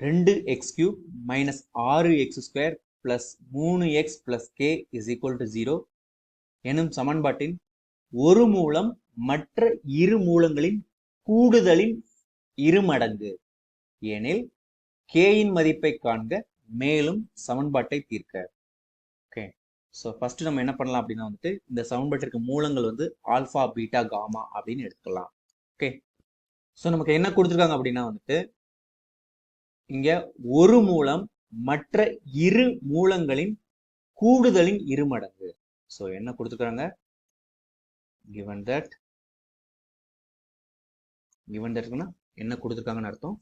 ரெண்டு X cube minus ஆறு X square plus மூணு X plus K is equal to zero எனும் சமன்பாட்டின் ஒரு மூலம் மற்ற இரு மூலங்களின் கூடுதலின் இருமடங்கு எனில் கேயின் மதிப்பை காண்க மேலும் சமன்பாட்டை தீர்க்க. ஓகே ஸோ ஃபர்ஸ்ட் நம்ம என்ன பண்ணலாம் அப்படின்னா வந்துட்டு இந்த சமன்பாட்டிற்கு மூலங்கள் வந்து ஆல்ஃபா பீட்டா காமா அப்படின்னு எடுத்துக்கலாம். ஓகே ஸோ நமக்கு என்ன கொடுத்துருக்காங்க அப்படின்னா வந்துட்டு இங்க ஒரு மூலம் மற்ற இரு மூலங்களின் கூடுதலின் இருமடங்கு ஸோ என்ன கொடுத்துருக்காங்க? கிவன் தட் கிவன் தட்னா என்ன கொடுத்துருக்காங்கன்னு அர்த்தம்?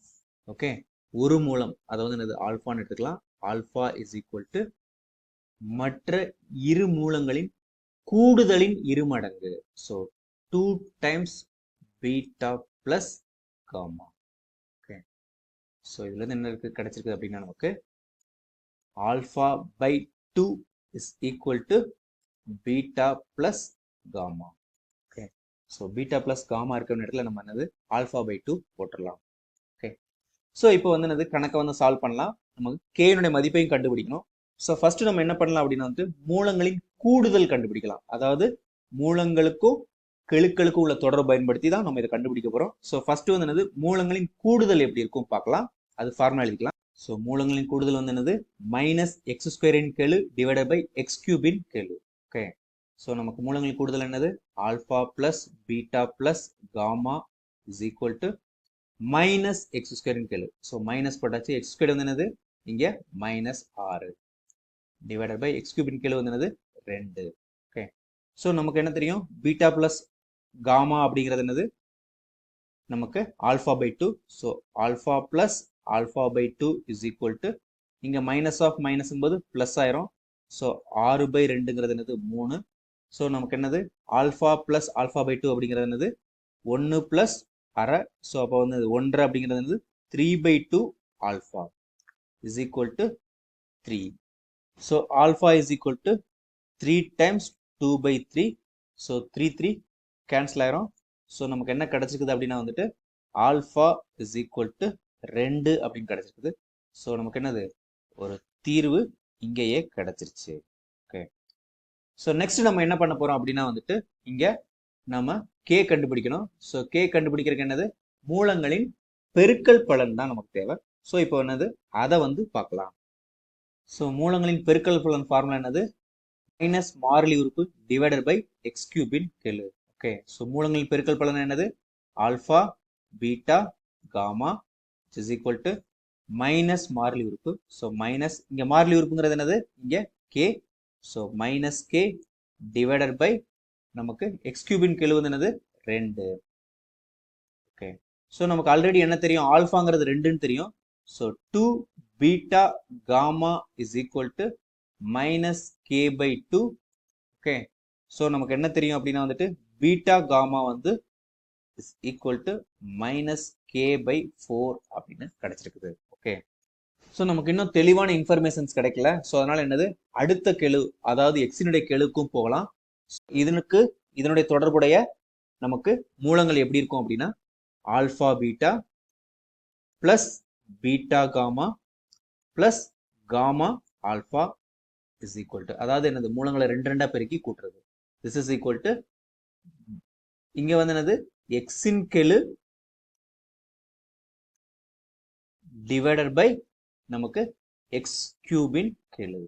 ஓகே ஒரு மூலம் அதாவது என்னது? ஆல்ஃபான்னு எடுத்துக்கலாம். ஆல்ஃபா இஸ் ஈக்குவல் டு மற்ற இரு மூலங்களின் கூடுதலின் இருமடங்கு so two times beta plus gamma so இதுலேருந்து என்ன இருக்கு? கிடச்சிருக்குது அப்படின்னா நமக்கு alpha by two is equal to beta plus gamma okay so beta plus gamma இருக்கிற இடத்துல நம்ம என்னது? ஆல்ஃபா பை டூ போட்டுடலாம் ஓகே ஸோ இப்போ வந்து என்னது? கணக்கை வந்து சால்வ் பண்ணலாம். நமக்கு கேனுடைய மதிப்பையும் கண்டுபிடிக்கணும். ஸோ ஃபர்ஸ்ட் நம்ம என்ன பண்ணலாம் அப்படின்னா வந்து மூலங்களின் கூடுதல் கண்டுபிடிக்கலாம். அதாவது மூலங்களுக்கும் கெழுக்களுக்கும் உள்ள தொடர்பு பயன்படுத்தி தான் நம்ம இதை கண்டுபிடிக்க போகிறோம் ஸோ ஃபர்ஸ்ட் வந்து என்னது? மூலங்களின் கூடுதல் எப்படி இருக்கும் பார்க்கலாம். அது ஃபார்முலா எழுதிக்கலாம். ஸோ மூலங்களின் கூடுதல் வந்து என்னது? மைனஸ் எக்ஸ் ஸ்கொயரின் கெழு டிவைடட் பை எக்ஸ் கியூபின் கெழு. ஓகே ஸோ நமக்கு மூலங்களின் கூடுதல் என்னது? Alpha plus beta plus gamma is equal to minus X ஸ்கொயரின் கேளு ஸோ மைனஸ் போட்டாச்சு. எக்ஸ் ஸ்கொயர் வந்து என்னது? இங்கே மைனஸ் ஆறு. டிவைடட் பை எக்ஸ் கியூபின் கேளு வந்து என்னது? ரெண்டு. ஓகே ஸோ நமக்கு என்ன தெரியும்? பீட்டா பிளஸ் காமா அப்படிங்கிறது என்னது? நமக்கு alpha by two so alpha plus alpha by two is equal to இங்கே மைனஸ் ஆஃப் மைனஸும் போது ப்ளஸ் ஆயிரும். ஸோ ஆறு பை ரெண்டுங்கிறது என்னது? மூணு. ஸோ நமக்கு என்னது? Alpha plus alpha by two அப்படிங்கிறது என்னது? ஒன்று ப்ளஸ் அரை. ஸோ அப்போ வந்து ஒன்றரை அப்படிங்கிறது என்னது? Three by two alpha is equal to three so alpha is equal to three times two by three so three three cancel ஆயிரும். ஸோ நமக்கு என்ன கிடச்சிக்குது அப்படின்னா வந்துட்டு ஆல்ஃபா இஸ் ஈக்குவல் டு ரெண்டு அப்படின்னு கிடைச்சிருக்குது. ஸோ நமக்கு என்னது? ஒரு தீர்வு இங்கேயே கிடைச்சிருச்சு. ஓகே ஸோ நெக்ஸ்ட் நம்ம என்ன பண்ண போறோம் அப்படின்னா வந்துட்டு இங்கே நம்ம கே கண்டுபிடிக்கணும். ஸோ கே கண்டுபிடிக்கிறதுக்கு என்னது? மூலங்களின் பெருக்கல் பலன் தான் நமக்கு தேவை. ஸோ இப்போ என்னது? அதை வந்து பார்க்கலாம். ஸோ மூலங்களின் பெருக்கல் பலன் ஃபார்முலா என்னது? மைனஸ் மாறிலி உறுப்பு டிவைடட் பை எக்ஸ் கியூபின் கெழு. ஓகே ஸோ மூலங்களின் பெருக்கல் பலன் என்னது? Alpha beta gamma is equal to minus மாறிலி உறுப்பு. ஸோ மைனஸ் இங்கே மாறிலி உறுப்புங்கிறது என்னது? இங்கே K so minus K divided by நமக்கு எக்ஸ் கியூபின் என்னது? ரெண்டு. ஓகே ஸோ நமக்கு ஆல்ரெடி என்ன தெரியும்? ஆல்ஃபாங்கிறது ரெண்டுன்னு தெரியும். So two beta gamma is equal to minus K by two okay so நமக்கு என்ன தெரியும் அப்படின்னா வந்துட்டு பீட்டா காமா வந்து is equal to minus K by four அப்படின்னு கிடைச்சிருக்குது. ஓகே ஸோ நமக்கு இன்னும் தெளிவான இன்ஃபர்மேஷன்ஸ் கிடைக்கல. ஸோ அதனால என்னது? அடுத்த கெழு அதாவது எக்ஸினுடைய கெழுக்கும் போகலாம். இதனுக்கு இதனுடைய தொடர்புடைய நமக்கு மூலங்கள் எப்படி இருக்கும் அப்படின்னா alpha beta plus beta gamma plus gamma alpha is equal to அதாவது என்னது? மூலங்களை ரெண்டு ரெண்டா பெருக்கி கூட்டுறது. திஸ் இஸ் ஈக்குவல் டு இங்க வந்து என்னது? எக்ஸின் கெழு டிவைடட் பை நமக்கு எக்ஸ் கியூபின் கெழு.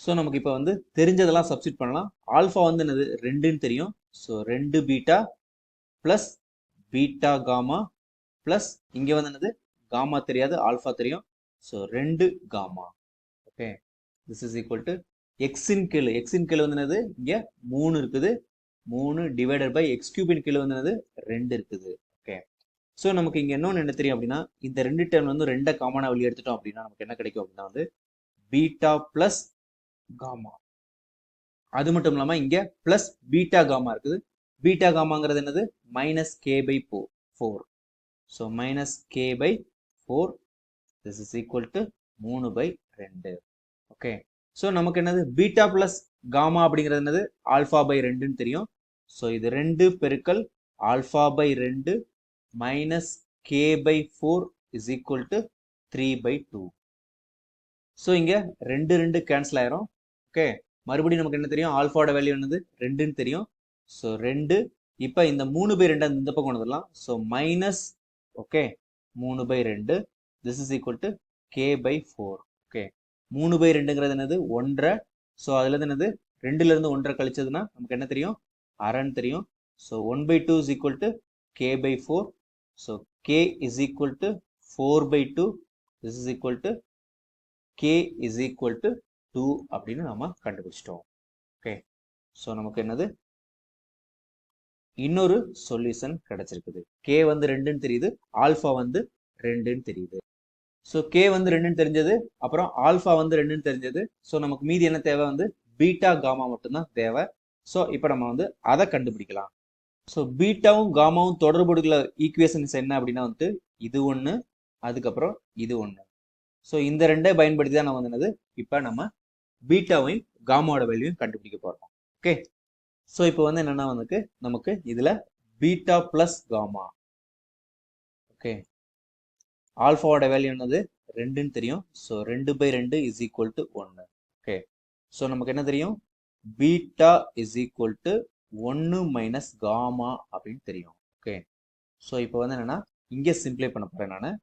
ஸோ நமக்கு இப்போ வந்து தெரிஞ்சதெல்லாம் சப்ஸ்டிட் பண்ணலாம். ஆல்ஃபா வந்து என்னது? ரெண்டுன்னு தெரியும். ஸோ ரெண்டு beta plus beta gamma plus இங்கே வந்து என்னது? காமா தெரியாது ஆல்ஃபா தெரியும். ஸோ ரெண்டு gamma okay this is equal to எக்ஸின் கெழு. எக்ஸின் கெழு வந்து என்னது? இங்கே மூணு இருக்குது. மூணு டிவைடட் பை எக்ஸ் கியூபின் கீழ் வந்து என்னது ரெண்டு இருக்குது. ஓகே ஸோ நமக்கு இங்கே இன்னொன்று என்ன தெரியும் அப்படின்னா இந்த ரெண்டு டேர்ம் வந்து ரெண்டை காமனாக வெளியே எடுத்துட்டோம் அப்படின்னா நமக்கு என்ன கிடைக்கும் அப்படின்னா வந்து பீட்டா ப்ளஸ் காமா அது மட்டும் இல்லாமல் இங்கே ப்ளஸ் பீட்டா காமா இருக்குது. பீட்டா காமாங்கிறது என்னது? மைனஸ் கே பை போ four so minus K by four this is equal to மூணு பை ரெண்டு. ஓகே ஸோ நமக்கு என்னது? பீட்டா ப்ளஸ் காமா அப்படிங்கிறது என்னது? ஆல்ஃபா பை ரெண்டுன்னு தெரியும். ஸோ இது ரெண்டு பெருக்கல் ஆல்ஃபா பை ரெண்டு minus K by four is equal to three by two so இங்கே ரெண்டு ரெண்டு கேன்சல் ஆயிரும். ஓகே மறுபடியும் நமக்கு என்ன தெரியும்? ஆல்ஃபாவோட வேல்யூ என்னது? ரெண்டுன்னு தெரியும். ஸோ ரெண்டு. இப்போ இந்த மூணு பை ரெண்டு இந்த பக்கம் கொண்டு வந்துடலாம் ஸோ மைனஸ் ஓகே மூணு பை ரெண்டு. This is equal to K by four okay மூணு பை ரெண்டுங்கிறது என்னது? ஒன்றரை ஸோ அதுலேருந்து என்னது? ரெண்டுலேருந்து ஒன்றரை கழிச்சதுன்னா நமக்கு என்ன தெரியும்? அரைன்னு தெரியும். So one by two is equal to K by four so K is equal to four by two this is equal to K is equal to two அப்படின்னு நம்ம கண்டுபிடிச்சிட்டோம். ஓகே ஸோ நமக்கு என்னது? இன்னொரு சொல்யூஷன் கிடைச்சிருக்குது. கே வந்து ரெண்டுன்னு தெரியுது. ஆல்ஃபா வந்து ரெண்டுன்னு தெரியுது. ஸோ கே வந்து ரெண்டுன்னு தெரிஞ்சது அப்புறம் ஆல்ஃபா வந்து ரெண்டுன்னு தெரிஞ்சது. ஸோ நமக்கு மீதி என்ன தேவை? வந்து பீட்டா காமா மட்டும்தான் தேவை. ஸோ இப்போ நம்ம வந்து அதை கண்டுபிடிக்கலாம். ஸோ பீட்டாவும் காமாவும் தொடர்புடைய ஈக்குவேஷன்ஸ் என்ன அப்படின்னா வந்துட்டு இது ஒன்று அதுக்கப்புறம் இது ஒன்று ஸோ இந்த ரெண்டை பயன்படுத்தி தான் நம்ம வந்து என்னது? இப்போ நம்ம பீட்டாவையும் காமாவோட வேல்யூயும் கண்டுபிடிக்க போகிறோம் ஓகே ஸோ இப்போ வந்து என்னென்னா வந்துக்கு நமக்கு இதில் பீட்டா ப்ளஸ் காமா ஓகே ஆல்ஃபாவோட வேல்யூ என்னது? ரெண்டுன்னு தெரியும். ஸோ ரெண்டு பை ரெண்டு இஸ் ஈக்குவல் டு ஒன்று ஓகே ஸோ நமக்கு என்ன தெரியும்? பீட்டா இஸ் ஈக்குவல் டு ஒன்று மைனஸ் காமா அப்படின்னு தெரியும். ஓகே ஸோ இப்போ வந்து என்னென்னா இங்கே சிம்ப்ளை பண்ண போகிறேன் நான்.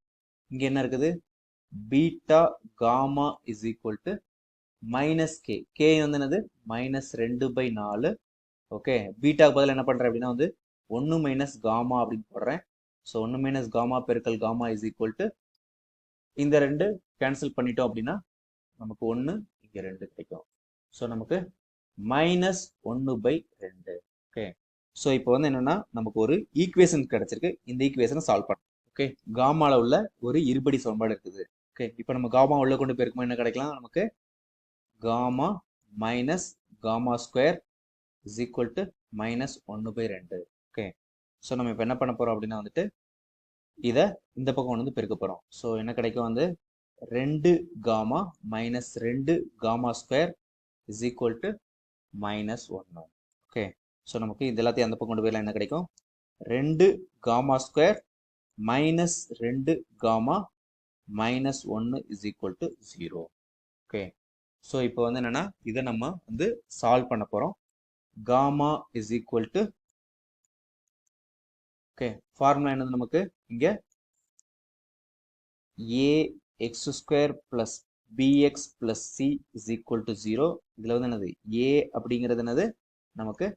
இங்கே என்ன இருக்குது? Beta gamma is equal to minus k k வந்து என்னது? மைனஸ் ரெண்டு பை நாலு. ஓகே பீட்டாக்கு பதில் என்ன பண்ணுறேன் அப்படின்னா வந்து ஒன்று மைனஸ் காமா அப்படின்னு போடுறேன். ஸோ ஒன்று மைனஸ் காமா பெருக்கல் காமா இஸ் ஈக்குவல் டு இந்த ரெண்டு கேன்சல் பண்ணிட்டோம் அப்படின்னா நமக்கு ஒன்று இங்கே ரெண்டு கிடைக்கும். ஸோ நமக்கு மைனஸ் ஒன்று பை ரெண்டு. ஓகே ஸோ இப்போ வந்து என்னென்னா நமக்கு ஒரு ஈக்குவேஷன் கிடச்சிருக்கு. இந்த ஈக்குவேஷனை சால்வ் பண்ண. ஓகே காமாவில் உள்ள ஒரு இருபடி சமன்பாடு இருக்குது. ஓகே இப்போ நம்ம காமா உள்ள கொண்டு போயிருக்கோம் என்ன கிடைக்கலாம்? நமக்கு gamma minus gamma square is equal to minus ஒன்று பை ரெண்டு. ஓகே ஸோ நம்ம இப்போ என்ன பண்ண போகிறோம் அப்படின்னா வந்துட்டு இதை இந்த பக்கம் வந்து பெருக்க போகிறோம் ஸோ என்ன கிடைக்கும் வந்து ரெண்டு காமா மைனஸ் ரெண்டு gamma square is equal to minus ஒன்று ஓகே ஸோ நமக்கு இது எல்லாத்தையும் அந்த பக்கம் கொண்டு போயிடலாம். என்ன கிடைக்கும்? ரெண்டு காமா ஸ்கொயர் மைனஸ் ரெண்டு காமா மைனஸ் ஒன்று is equal to zero okay so இப்போ வந்து என்னென்னா இதை நம்ம வந்து சால்வ் பண்ண போகிறோம் gamma is equal to okay formula என்னது நமக்கு? இங்கே a x square plus b x plus c is equal to zero இதில் வந்து என்னது? ஏ அப்படிங்கிறது என்னது? நமக்கு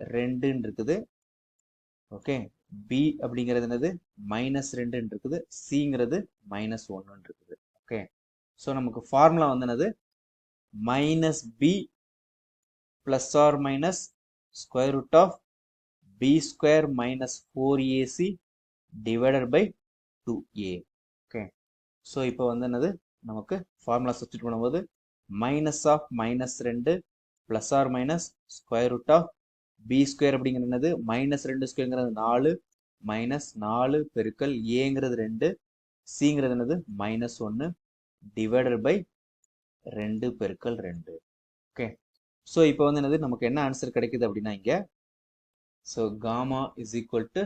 ரெண்டுன்னு இருக்குது. ஓகே பி அப்படிங்கிறது என்னது? மைனஸ் ரெண்டுன்னு இருக்குது. சிங்கிறது மைனஸ் ஒன்றுன்னு இருக்குது. ஓகே ஸோ நமக்கு ஃபார்முலா வந்து என்னது? Minus b plus or minus square root of b square minus 4ac divided by 2a okay so இப்போ வந்து என்னது? நமக்கு ஃபார்முலா சப்ஸ்டியூட் பண்ணும்போது மைனஸ் ஆஃப் மைனஸ் ரெண்டு plus or minus square root of b square அப்படிங்கிறது என்னது? மைனஸ் ரெண்டு ஸ்கொயருங்கிறது நாலு மைனஸ் நாலு பெருக்கல் ஏங்கிறது ரெண்டு சிங்கிறது என்னது? மைனஸ் ஒன்று டிவைடட் பை ரெண்டு பெருக்கல் ரெண்டு. ஓகே ஸோ இப்போ வந்து என்னது? நமக்கு என்ன ஆன்சர் கிடைக்குது அப்படின்னா இங்கே so gamma is equal to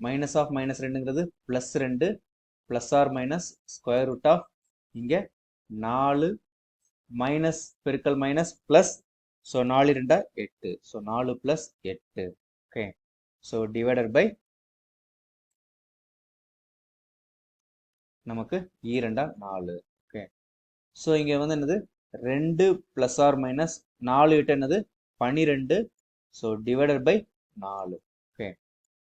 minus of minus ரெண்டுங்கிறது plus ரெண்டு plus or minus square root of இங்கே நாலு மைனஸ் பெருக்கல் மைனஸ் ப்ளஸ் ஸோ நாலு ரெண்டா எட்டு. ஸோ நாலு ப்ளஸ் எட்டு. ஓகே ஸோ டிவைடட் பை நமக்கு e ஈரெண்டா நாலு. ஓகே ஸோ இங்கே வந்து என்னது? ரெண்டு ப்ளஸ் ஆர் மைனஸ் நாலு எட்டு என்னது? பன்னிரெண்டு ஸோ டிவைடட் பை நாலு. ஓகே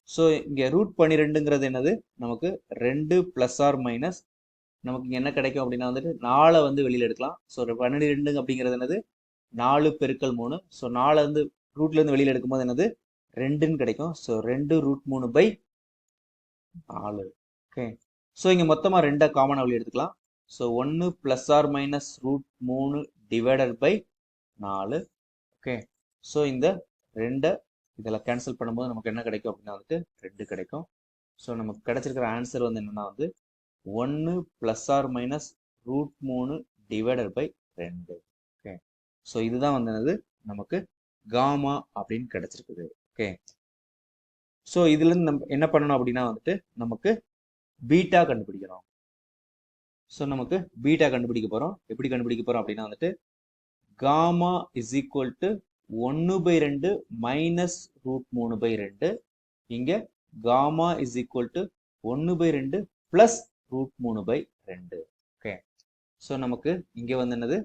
ஸோ இங்கே ரூட் பன்னிரெண்டுங்கிறது என்னது? நமக்கு ரெண்டு ப்ளஸ் ஆர் மைனஸ் நமக்கு இங்கே என்ன கிடைக்கும் அப்படின்னா வந்துட்டு நாலை வந்து வெளியில் எடுக்கலாம். ஸோ பன்னிரெண்டு அப்படிங்கிறது என்னது? நாலு பெருக்கல் மூணு. ஸோ நாலை வந்து ரூட்லேருந்து வெளியில் எடுக்கும்போது என்னது? ரெண்டுன்னு கிடைக்கும். ஸோ ரெண்டு ரூட் மூணு பை நாலு. ஓகே ஸோ இங்கே மொத்தமாக ரெண்டை காமனாக வெளியே எடுத்துக்கலாம். ஸோ ஒன்று ப்ளஸ் ஆர் மைனஸ் ரூட் மூணு டிவைடட் பை நாலு. ஓகே ஸோ இந்த ரெண்டை இதில் கேன்சல் பண்ணும்போது நமக்கு என்ன கிடைக்கும் அப்படின்னா வந்துட்டு ரெண்டு கிடைக்கும். ஸோ நமக்கு கிடைச்சிருக்கிற ஆன்சர் வந்து என்னென்னா வந்து ஒன்று ப்ளஸ் ஆர் மைனஸ் ரூட் மூணு டிவைடட் பை ரெண்டு. ஓகே ஸோ இதுதான் வந்து என்னது? நமக்கு காமா அப்படின்னு கிடைச்சிருக்குது. ஓகே ஸோ இதுலேருந்து நம்ம என்ன பண்ணணும் அப்படின்னா வந்துட்டு நமக்கு பீட்டா கண்டுபிடிக்கிறோம். ஸோ நமக்கு பீட்டா கண்டுபிடிக்க போகிறோம் எப்படி கண்டுபிடிக்க போகிறோம் அப்படின்னா வந்துட்டு காமா இஸ் ஈக்குவல் டு ஒன்று பை ரெண்டு மைனஸ் ரூட் மூணு பை ரெண்டு. இங்கே காமா இஸ் ஈக்குவல் டு ஒன்று பை ரெண்டு ப்ளஸ் ரூட் மூணு பை ரெண்டு. ஓகே ஸோ நமக்கு இங்கே வந்து என்னது?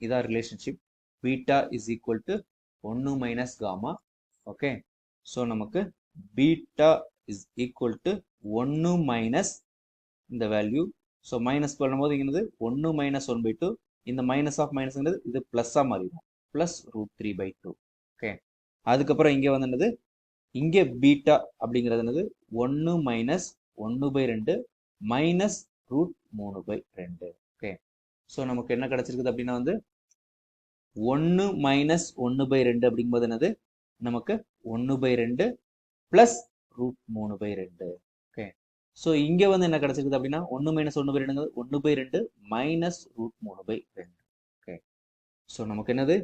இதான் relationship beta is equal to ஒன்று மைனஸ் காமா ஓகே ஸோ நமக்கு பீட்டா இஸ் ஈக்குவல் டு ஒன்று மைனஸ் இந்த வேல்யூ ஸோ மைனஸ் பண்ணும்போது என்னது? ஒன்று மைனஸ் ஒன் பை டூ இந்த மைனஸ் ஆஃப் மைனஸ்ங்கிறது இது ப்ளஸ்ஸாக மாறிடும். Plus root three by two okay அதுக்கப்புறம் இங்கே வந்து என்னது? இங்கே பீட்டா அப்படிங்கிறது என்னது? ஒன்று மைனஸ் ஒன்று பை ரெண்டு மைனஸ் ரூட் மூணு பை ரெண்டு. ஓகே ஸோ நமக்கு என்ன கிடச்சிருக்குது அப்படின்னா வந்து ஒன்று மைனஸ் ஒன்று பை ரெண்டு அப்படிங்கும்போது என்னது? நமக்கு ஒன்று பை ரெண்டு ப்ளஸ் ரூட் மூணு பை ரெண்டு. ஓகே ஸோ இங்கே வந்து என்ன கிடச்சிருக்குது அப்படின்னா ஒன்று மைனஸ் ஒன்று பை ரெண்டுங்கிறது ஒன்று பை ரெண்டு மைனஸ் ரூட் மூணு பை ரெண்டு. ஓகே ஸோ நமக்கு என்னது?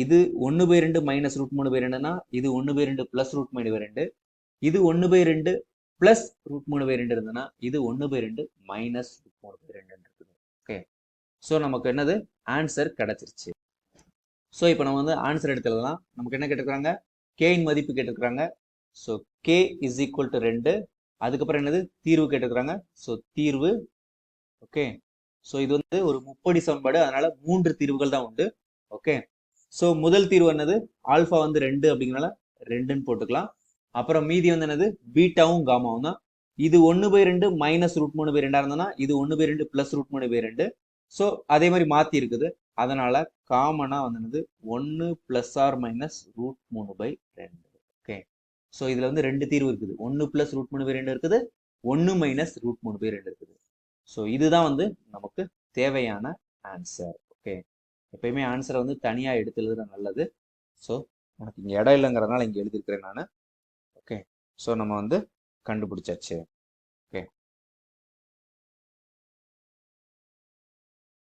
இது ஒன்று பை ரெண்டு மைனஸ் ரூட் மூணு பை ரெண்டுனா இது ஒன்று பை ரெண்டு ப்ளஸ் ரூட் மூணு பை ரெண்டு. இது ஒன்று பை ரெண்டு ப்ளஸ் ரூட் மூணு பை ரெண்டு இருந்ததுன்னா இது ஒன்று பை ரெண்டு மைனஸ் ரூட் மூணு பை ரெண்டு இருக்குது. ஓகே ஸோ நமக்கு என்னது? ஆன்சர் கிடச்சிருச்சு. ஸோ இப்போ நம்ம வந்து ஆன்சர் எடுத்து எழுதலாம் நமக்கு என்ன கேட்டுருக்குறாங்க? கேயின் மதிப்பு கேட்டிருக்கிறாங்க. So k is equal to ரெண்டு. அதுக்கப்புறம் என்னது? தீர்வு கேட்டிருக்கிறாங்க. ஸோ தீர்வு. ஓகே ஸோ இது வந்து ஒரு முப்படி சமன்பாடு. அதனால மூன்று தீர்வுகள் தான் உண்டு. ஓகே ஸோ முதல் தீர்வு என்னது? ஆல்ஃபா வந்து ரெண்டு அப்படிங்கிறனால ரெண்டுன்னு போட்டுக்கலாம். அப்புறம் மீதி வந்து என்னது? பீட்டாவும் காமாவும் தான். இது ஒன்று பை ரெண்டு மைனஸ் ரூட் மூணு பை ரெண்டா இருந்ததுன்னா இது ஒன்று பை ரெண்டு பிளஸ் ரூட் மூணு பை ரெண்டு. ஸோ அதே மாதிரி மாற்றி இருக்குது. அதனால காமனாக வந்து என்னது? ஒன்று பிளஸ் ஆர் மைனஸ் ரூட் மூணு பை ரெண்டு. ஓகே ஸோ இதில் வந்து ரெண்டு தீர்வு இருக்குது. ஒன்று பிளஸ் ரூட் மூணு பை ரெண்டு இருக்குது. ஒன்று மைனஸ் ரூட் மூணு பை ரெண்டு இருக்குது. ஸோ இதுதான் வந்து நமக்கு தேவையான ஆன்சர் ஓகே எப்பயுமே ஆன்சரை வந்து தனியாக எடுத்து எழுதுறது நல்லது. ஸோ உனக்கு இங்கே இடம் இல்லைங்கிறதுனால இங்கே எழுதியிருக்கிறேன் நான். ஓகே ஸோ நம்ம வந்து கண்டுபிடிச்சாச்சு.